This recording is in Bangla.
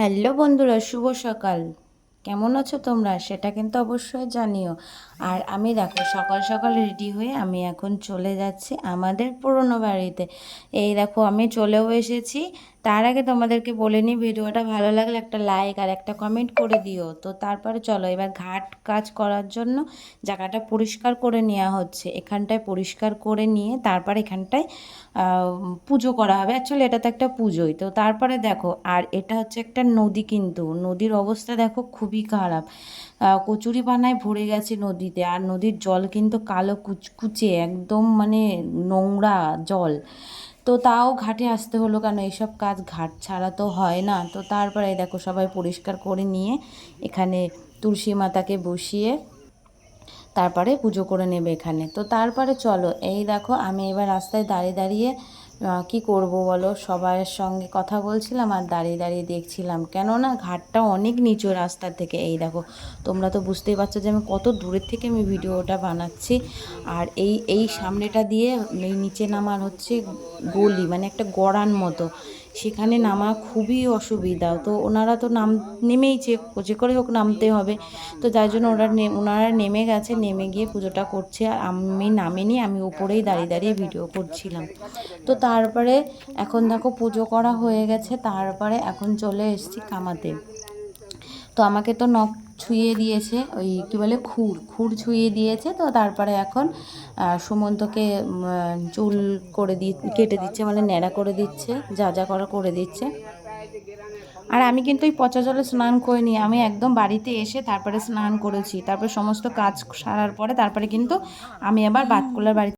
হ্যালো বন্ধুরা শুভ সকাল। কেমন আছো তোমরা? সেটা কিন্তু অবশ্যই জানিও। আর আমি দেখো, সকাল সকাল রেডি হয়ে আমি এখন চলে যাচ্ছি আমাদের পুরনো বাড়িতে। এই দেখো, আমি চলেও এসেছি। তার আগে তোমাদেরকে বলে নিই, ভিডিওটা ভালো লাগলে একটা লাইক আর একটা কমেন্ট করে দিও। তো তারপরে চলো, এবার ঘাট কাজ করার জন্য জায়গাটা পরিষ্কার করে নেওয়া হচ্ছে। এখানটায় পরিষ্কার করে নিয়ে তারপর এখানটায় পুজো করা হবে। অ্যাকচুয়ালি এটা তো একটা পুজোই। তো তারপরে দেখো, আর এটা হচ্ছে একটা নদী কিন্তু। নদীর অবস্থা দেখো খুবই খারাপ। কচুরি পানায় ভরে গেছে নদীতে আর নদীর জল কিন্তু কালো কুচকুচে একদম মানে নোংরা জল। তো তাও ঘাটে আসতে হলো কেন? এইসব কাজ ঘাট ছাড়া তো হয় না। তো তারপরে দেখো সবাই পরিষ্কার করে নিয়ে এখানে তুলসী মাতাকে বসিয়ে তারপরে পুজো করে নেবে এখানে। তো তারপরে চলো, এই দেখো আমি এবার রাস্তায় দাঁড়িয়ে দাঁড়িয়ে কি করব বলো? সবার সঙ্গে কথা বলছিলাম আর দাঁড়িয়ে দাঁড়িয়ে দেখছিলাম। কেননা ঘাটটা অনেক নিচু রাস্তার থেকে। এই দেখো, তোমরা তো বুঝতেই পারছ যে আমি কত দূরের থেকে আমি ভিডিওটা বানাচ্ছি। আর এই এই সামনেটা দিয়ে এই নিচে নামার হচ্ছে গলি মানে একটা গড়ান মতো। সেখানে নামা খুবই অসুবিধা। তো ওনারা তো নাম নেমেইছে যে করে হোক নামতে হবে। তো যার জন্য ওরা ওনারা নেমে গেছে, নেমে গিয়ে পুজোটা করছে। আর আমি নামিনি, আমি উপরেই দাঁড়িয়ে দাঁড়িয়ে ভিডিও করছিলাম। তো তারপরে এখন দেখো পুজো করা হয়ে গেছে, তারপরে এখন চলে এসেছি কামাতে। তো আমাকে তো নখ ছুঁয়ে দিয়েছে ওই কী বলে খুর খুর ছুঁয়ে দিয়েছে তো তারপরে এখন সুমন্তকে চুল করে দি, কেটে দিচ্ছে মানে ন্যাড়া করে দিচ্ছে, যা যা করা করে দিচ্ছে। আর আমি কিন্তু ওই পচা জলে স্নান করিনি, আমি একদম বাড়িতে এসে তারপরে স্নান করেছি, তারপরে সমস্ত কাজ সারার পরে তারপরে কিন্তু আমি আবার বাতকুলার বাড়িতে